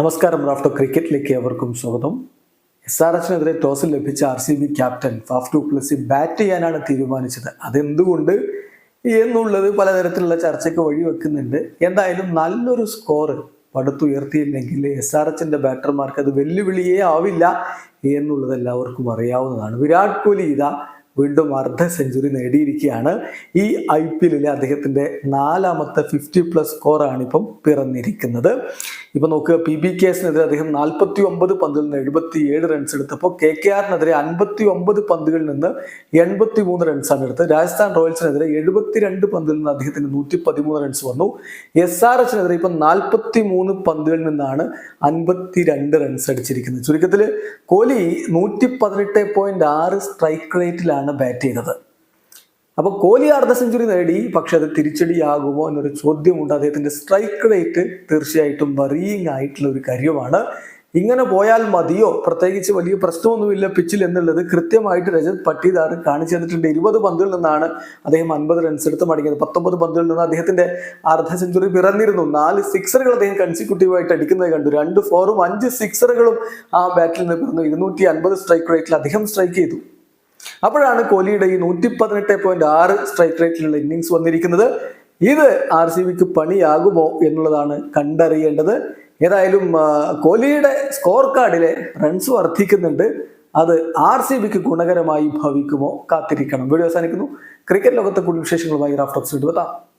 നമസ്കാരം. റാഫ്റ്റോ ക്രിക്കറ്റിലേക്ക് അവർക്കും സ്വാഗതം. എസ് ആർ എച്ചിനെതിരെ ടോസിൽ ലഭിച്ച R C B captain Faf du Plessis bat ചെയ്യാനാണ് തീരുമാനിച്ചത്. അതെന്തുകൊണ്ട് എന്നുള്ളത് പലതരത്തിലുള്ള ചർച്ചയ്ക്ക് വഴിവെക്കുന്നുണ്ട് എന്തായാലും നല്ലൊരു സ്കോർ പടുത്തുയർത്തിയില്ലെങ്കിൽ എസ് ആർ എച്ചിന്റെ ബാറ്റർമാർക്ക് അത് വെല്ലുവിളിയേ ആവില്ല എന്നുള്ളത് എല്ലാവർക്കും അറിയാവുന്നതാണ്. വിരാട് കോഹ്ലി ഇതാ വീണ്ടും അർദ്ധ സെഞ്ചുറി നേടിയിരിക്കുകയാണ്. ഈ ഐ പി എല്ലിലെ അദ്ദേഹത്തിന്റെ നാലാമത്തെ ഫിഫ്റ്റി പ്ലസ് സ്കോറാണ് ഇപ്പം പിറന്നിരിക്കുന്നത്. ഇപ്പൊ നോക്കുക പി ബി കെ എസിനെതിരെ അദ്ദേഹം നാൽപ്പത്തി ഒമ്പത് പന്തുകളിൽ നിന്ന് എഴുപത്തി ഏഴ് റൺസ് എടുത്തപ്പോൾ കെ കെ ആറിനെതിരെ അൻപത്തി ഒമ്പത് പന്തുകളിൽ നിന്ന് എൺപത്തി മൂന്ന് റൺസാണ് എടുത്തത്. രാജസ്ഥാൻ റോയൽസിനെതിരെ എഴുപത്തിരണ്ട് പന്തിൽ നിന്ന് അദ്ദേഹത്തിന് നൂറ്റി പതിമൂന്ന് റൺസ് വന്നു എസ് ആർ എച്ചിനെതിരെ ഇപ്പം നാൽപ്പത്തി മൂന്ന് പന്തുകളിൽ നിന്നാണ് അൻപത്തി രണ്ട് റൺസ് അടിച്ചിരിക്കുന്നത്. ചുരുക്കത്തിൽ കോഹ്ലി നൂറ്റി പതിനെട്ട് പോയിന്റ് ആറ് സ്ട്രൈക്ക് റേറ്റിലാണ് ബാറ്റ് ചെയ്തത്. അപ്പോൾ കോഹ്ലി അർദ്ധ സെഞ്ചുറി നേടി പക്ഷെ അത് തിരിച്ചടിയാകുമോ എന്നൊരു ചോദ്യമുണ്ട്. അദ്ദേഹത്തിന്റെ സ്ട്രൈക്ക് റേറ്റ് തീർച്ചയായിട്ടും വറിയിങ് ആയിട്ടുള്ള ഒരു കാര്യമാണ്. ഇങ്ങനെ പോയാൽ മതിയോ? പ്രത്യേകിച്ച് വലിയ പ്രശ്നമൊന്നുമില്ല പിച്ചിൽ എന്നുള്ളത്. കൃത്യമായിട്ട് രജത് പട്ടിദാർ കാണിച്ചു തന്നിട്ടുണ്ട്. ഇരുപത് പന്തുകളിൽ നിന്നാണ് അദ്ദേഹം അൻപത് റൺസ് എടുത്ത് മടങ്ങിയത്. പത്തൊമ്പത് പന്തുകളിൽ നിന്ന് അദ്ദേഹത്തിന്റെ അർദ്ധ സെഞ്ചുറി പിറന്നിരുന്നു. നാല് സിക്സറുകൾ അദ്ദേഹം കൺസിക്യൂട്ടീവായിട്ട് അടിക്കുന്നത് കണ്ടു. രണ്ട് ഫോറും അഞ്ച് സിക്സറുകളും ആ ബാറ്റിൽ നിന്ന് പിറന്നു. ഇരുന്നൂറ്റി അൻപത് സ്ട്രൈക്ക് റേറ്റിൽ അദ്ദേഹം സ്ട്രൈക്ക് ചെയ്തു. അപ്പോഴാണ് കോഹ്ലിയുടെ ഈ നൂറ്റി പതിനെട്ട് പോയിന്റ് ആറ് സ്ട്രൈക്ക് റേറ്റിലുള്ള ഇന്നിങ്സ് വന്നിരിക്കുന്നത്. ഇത് ആർ സി ബിക്ക് പണിയാകുമോ എന്നുള്ളതാണ് കണ്ടറിയേണ്ടത്. ഏതായാലും കോഹ്ലിയുടെ സ്കോർ കാർഡിലെ റൺസ് വർദ്ധിക്കുന്നുണ്ട്. അത് ആർ സി ബിക്ക് ഗുണകരമായി ഭവിക്കുമോ കാത്തിരിക്കണം. വീഡിയോ അവസാനിക്കുന്നു. ക്രിക്കറ്റ് ലോകത്തെ കൂടുതൽ വിശേഷങ്ങളുമായി റാഫ്റ്റോക്സ് എടുത്താം